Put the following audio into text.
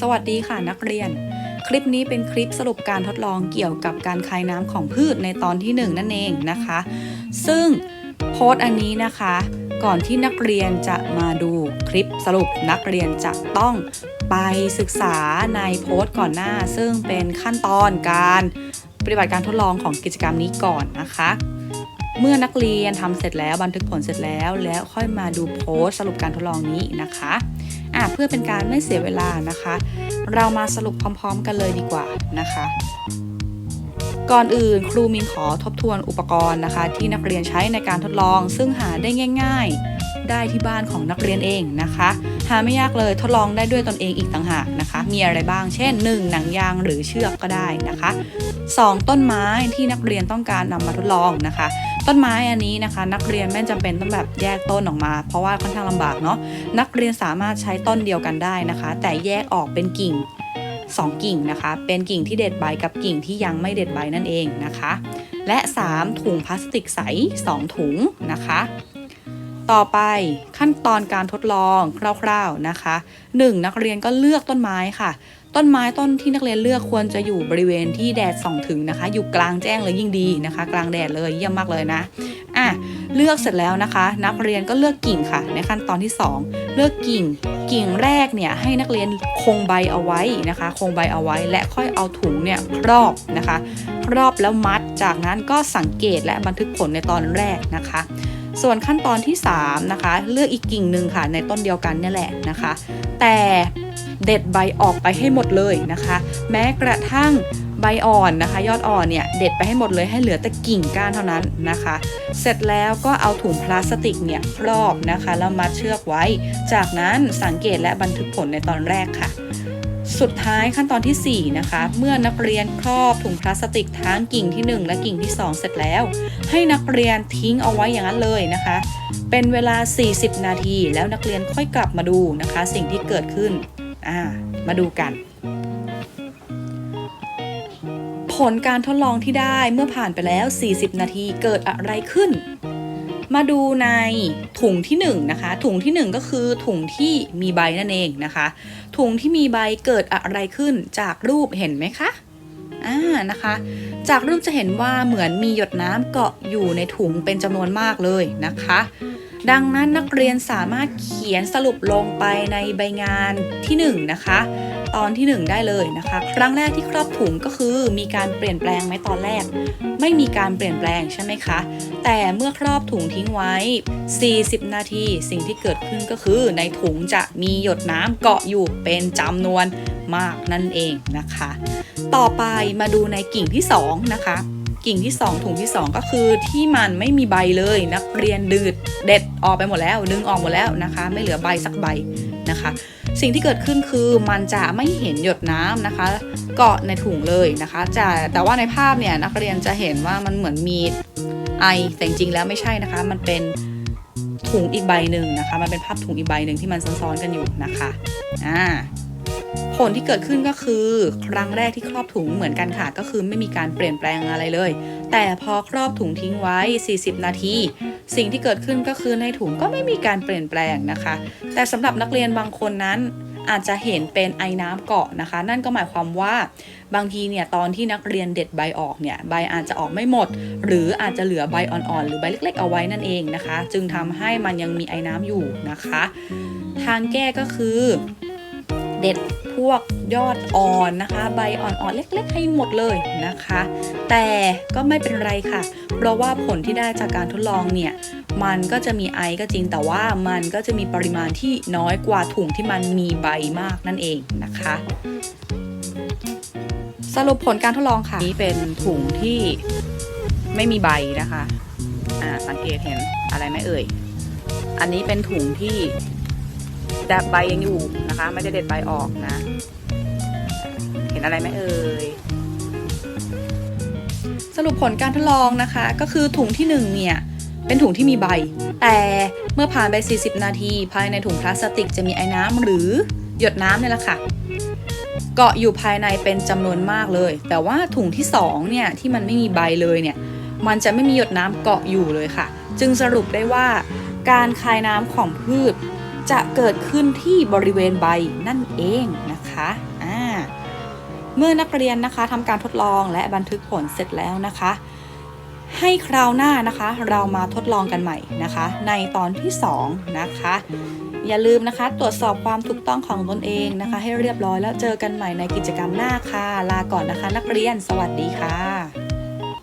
สวัสดีค่ะนักเรียน คลิปนี้เป็นคลิปสรุปการทดลองเกี่ยวกับการคายน้ำของพืชในตอนที่ 1 นั่นเองนะคะ ซึ่งโพสต์อันนี้นะคะ ก่อนที่นักเรียนจะมาดูคลิปสรุปนักเรียนจะต้องไปศึกษาในโพสต์ก่อนหน้า ซึ่งเป็นขั้นตอนการปฏิบัติการทดลองของกิจกรรมนี้ก่อนนะคะ เมื่อนักเรียนทำเสร็จแล้วบันทึกผลเสร็จแล้ว แล้วค่อยมาดูโพสต์สรุปการทดลองนี้นะคะ อะเพื่อเป็นการไม่เสียเวลานะคะ เรามาสรุปพร้อม ๆ กันเลยดีกว่านะคะ ก่อนอื่นครูมินขอทบทวนอุปกรณ์นะคะ ที่นักเรียนใช้ในการทดลอง ซึ่งหาได้ง่าย ๆ ได้ที่บ้านของนักเรียนเองนะคะ หาไม่ยากเลยทดลองได้ด้วยตนเองอีกต่างหากนะคะ มีอะไรบ้าง เช่น 1. หนังยางหรือเชือกก็ได้นะคะ 2. ต้นไม้ที่นักเรียนต้องการนำมาทดลองนะคะ ต้นไม้อันนี้นะคะ นักเรียนไม่จำเป็นต้องแบบแยกต้นออกมา เพราะว่าค่อนข้างลำบากเนาะนักเรียนสามารถใช้ต้นเดียวกันได้นะคะ แต่แยกออกเป็นกิ่ง2 กิ่งนะคะ เป็นกิ่งที่เด็ดใบกับกิ่งที่ยังไม่เด็ดใบนั่นเองนะคะ และ 3 ถุงพลาสติกใส 2 ถุงนะคะ ต่อไปขั้นตอนการทดลองคร่าวๆนะคะ 1. นักเรียนก็เลือกต้นไม้ค่ะ ต้นไม้ต้นที่นักเรียนเลือกควรจะอยู่บริเวณที่แดดส่องถึงนะคะ อยู่กลางแจ้งเลยยิ่งดีนะคะ กลางแดดเลยเยี่ยมมากเลยนะอะเลือกเสร็จแล้วนะคะ นักเรียนก็เลือกกิ่งค่ะ ในขั้นตอนที่ 2 เลือกกิ่ง กิ่งแรกเนี่ยให้นักเรียนคงใบเอาไว้นะคะ คงใบเอาไว้และค่อยเอาถุงเนี่ยครอบนะคะ ครอบแล้วมัดจากนั้นก็สังเกตและบันทึกผลในตอนแรกนะคะ ส่วนขั้นตอนที่3นะคะเลือกอีกกิ่งหนึ่งค่ะในต้นเดียวกันนี่แหละนะคะ แต่เด็ดใบออกไปให้หมดเลยนะคะ แม้กระทั่งใบอ่อนนะคะ ยอดอ่อนเนี่ยเด็ดไปให้หมดเลยให้เหลือแต่กิ่งก้านเท่านั้นนะคะ เสร็จแล้วก็เอาถุงพลาสติกเนี่ยครอบนะคะแล้วมัดเชือกไว้ จากนั้นสังเกตและบันทึกผลในตอนแรกค่ะ สุดท้ายขั้นตอนทีสี่ 4 นะคะ เมื่อนักเรียนครอบถุงพลาสติกทั้งกิ่งที่ 1 และกิ่งที่ 2 เสร็จแล้ว ให้นักเรียนทิ้งเอาไว้อย่างนั้นเลยนะคะ เป็นเวลา 40 นาที แล้วนักเรียนค่อยกลับมาดูนะคะ สิ่งที่เกิดขึ้นอ่ามาดูกัน ผลการทดลองที่ได้เมื่อผ่านไปแล้ว 40 นาทีเกิดอะไรขึ้น มาดูในถุงที่1นนะคะ ถุงที่ 1 ก็คือถุงที่มีใบนั่นเองนะคะ ถุงที่มีใบเกิดอะไรขึ้นจากรูปเห็นไหมคะอ่านะคะ จากรูปจะเห็นว่าเหมือนมีหยดน้ำเกาะอยู่ในถุงเป็นจำนวนมากเลยนะคะ ดังนั้นนักเรียนสามารถเขียนสรุปลงไปในใบงานที่1นะคะ ตอนที่ 1 ได้เลยนะคะ ครั้งแรกที่ครอบถุงก็คือมีการเปลี่ยนแปลงไหมตอนแรก ไม่มีการเปลี่ยนแปลงใช่ไหมคะ แต่เมื่อครอบถุงทิ้งไว้ 40 นาที สิ่งที่เกิดขึ้นก็คือ ในถุงจะมีหยดน้ำเกาะอยู่เป็นจำนวนมากนั่นเองนะคะ ต่อไปมาดูในกิ่งที่ 2 นะคะกิ่งที่ 2 ถุงที่ 2 ก็คือที่มันไม่มีใบเลยนักเรียนดืดเด็ดออกไปหมดแล้ว ดึงออกหมดแล้วนะคะ ไม่เหลือใบสักใบนะคะ สิ่งที่เกิดขึ้นคือมันจะไม่เห็นหยดน้ำนะคะ เกาะในถุงเลยนะคะจะแต่ว่าในภาพเนี่ยนักเรียนจะเห็นว่ามันเหมือนมีไอแต่จริงแล้วไม่ใช่นะคะ มันเป็นถุงอีกใบหนึ่งนะคะ มันเป็นภาพถุงอีกใบหนึ่งที่มันซ้อนๆกันอยู่นะคะอ่าผลที่เกิดขึ้นก็คือครั้งแรกที่ครอบถุงเหมือนกันค่ะ ก็คือไม่มีการเปลี่ยนแปลงอะไรเลย แต่พอครอบถุงทิ้งไว้ 40 นาที สิ่งที่เกิดขึ้นก็คือในถุงก็ไม่มีการเปลี่ยนแปลงนะคะ แต่สำหรับนักเรียนบางคนนั้นอาจจะเห็นเป็นไอ้น้ำเกาะนะคะ นั่นก็หมายความว่าบางทีเนี่ยตอนที่นักเรียนเด็ดใบออกเนี่ยใบอาจจะออกไม่หมด หรืออาจจะเหลือใบอ่อนๆ หรือใบเล็ก ๆ เอาไว้นั่นเองนะคะ จึงทำให้มันยังมีไอ้น้ำอยู่นะคะ ทางแก้ก็คือ เด็ดพวกยอดอ่อนนะคะ ใบอ่อนๆเล็ก ๆ ให้หมดเลยนะคะ แต่ก็ไม่เป็นไรค่ะ เพราะว่าผลที่ได้จากการทดลองเนี่ยมันก็จะมีไอก็จริงแต่ว่ามันก็จะมีปริมาณที่น้อยกว่าถุงที่มันมีใบมากนั่นเองนะคะ สรุปผลการทดลองค่ะนี้เป็นถุงที่ไม่มีใบนะคะอ่าสังเกตเห็นอะไรไหมเอ่ย อันนี้เป็นถุงที่ แดบใบยังอยู่นะคะ ไม่ได้เด็ดใบออกนะ เห็นอะไรไหมเอ่ยสรุปผลการทดลองนะคะ ก็คือถุงที่1เนี่ยเป็นถุงที่มีใบ แต่เมื่อผ่านไป 40 นาที ภายในถุงพลาสติกจะมีไอ้น้ำหรือหยดน้ำเนี่ยแหละค่ะเกาะอยู่ภายในเป็นจำนวนมากเลย แต่ว่าถุงที่2เนี่ยที่มันไม่มีใบเลยเนี่ยมันจะไม่มีหยดน้ำเกาะอยู่เลยค่ะ จึงสรุปได้ว่า การคายน้ำของพืช จะเกิดขึ้นที่บริเวณใบนั่นเองนะคะอ่าเมื่อนักเรียนนะคะทำการทดลองและบันทึกผลเสร็จแล้วนะคะ ให้คราวหน้านะคะ เรามาทดลองกันใหม่นะคะ ในตอนที่ 2 นะคะ อย่าลืมนะคะ ตรวจสอบความถูกต้องของตนเองนะคะ ให้เรียบร้อยแล้วเจอกันใหม่ในกิจกรรมหน้าค่ะ ลาก่อนนะคะ นักเรียนสวัสดีค่ะ